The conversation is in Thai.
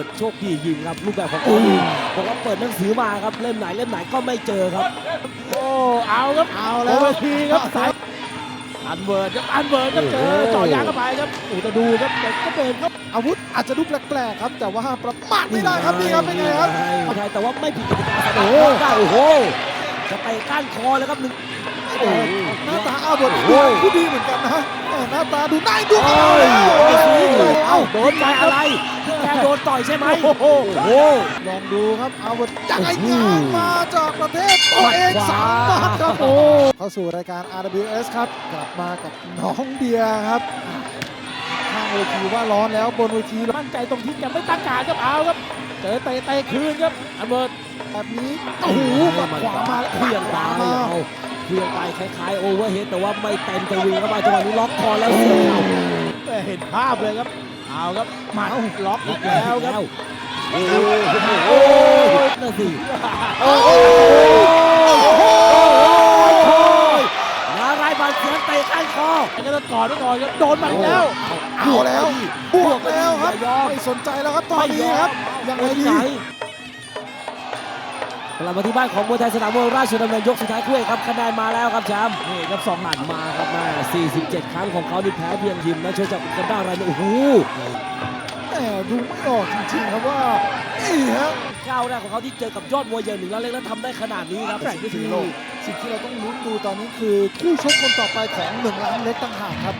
วิร์ดโชคดียิงครับรูปแบบของเขาดีบอกว่าเปิดหนังสือมาครับเล่มไหนเล่มไหนก็ไม่เจอครับ โอ้เอาครับเอาแล้แล้ววเวทีครับสายอันเวิร์ดครับอันเวิร์ดครับเจอโอ้โหเจ่อยางเข้าไปครับโอ้จะดูครับแต่ก็เดินครับอาวุธอาจจะดูแปลกๆครับ แต่ว่าประมาทไม่ได้ครับนี่ครับเป็นไงครับใช่แต่ว่าไม่ผิดกติกาสนามโอ้ได้โอ้โหจะเตะก้านคอเลยครับหนึ่งโอ้โหหน้าตาอาบดโอ้ยผู้ดีเหมือนกันนะแหม่หน้าตาดูน่าดูโอ้เอายแล้วโอ้ย เอาโดนใจอะไรแกโดนต่อยใช่ไหมโอ้โหโอ้โหลองดูครับอาวุธยังไงโอ้โหยางมาจากประเทศตัวเองขวาสามบาทครับโอ้เข้าสู่รายการ RWS ครับ กลับมากับน้องเดียครับข้างเวทีว่าร้อนแล้วบนเวทีมั่นใจตรงที่ยังไม่ตั้งการครับเอาครับ เจอเตะเตะคืนครับอันเวิร์ดแบบนี้โอ้โหปัดขวามาแล้วเคลียงตาขวาเอามาเคลียงไปคล้ายๆโอเวอร์เฮดแต่ว่าไม่เต็มจะวิ่งเข้ามาจังหวะนี้ล็อกคอแล้ว ภาพเลยครับ เอาครับหมัดล็อกอีกแล้วครับ โอ้โหโอ้โหนาสิโอ้โหนารายบาดเสียงเตะข้างคอก็ต้องกอดไว้ก่อนครับโดนมาแล้วเอาแล้ว บวกแล้วครับ ไม่สนใจแล้วครับตอนนี้ครับ ยังไงไปดี กลับมาที่บ้านของมวยไทยสนามมวยราชดำเนินยกสุดท้ายคู่เอกครับคะแนนมาแล้วครับแชมป์นี่ครับสองหันมาครับแม่47 ครั้งของเขานี่แพ้เพียงทีมนะช่วยจากกันด้ารายนี้โอ้โหแหมดูไม่ออกจริงๆครับว่านี่ฮะก้าวแรกของเขาที่เจอกับยอดมวยใหญ่หนึ่งแล้วเล็กแล้วทำได้ขนาดนี้ครับสิ่งที่สิ่งที่เราต้องลุ้นดูตอนนี้คือคู่ชกคนต่อไปของหนึ่งล้านเล็กต่างหากครับ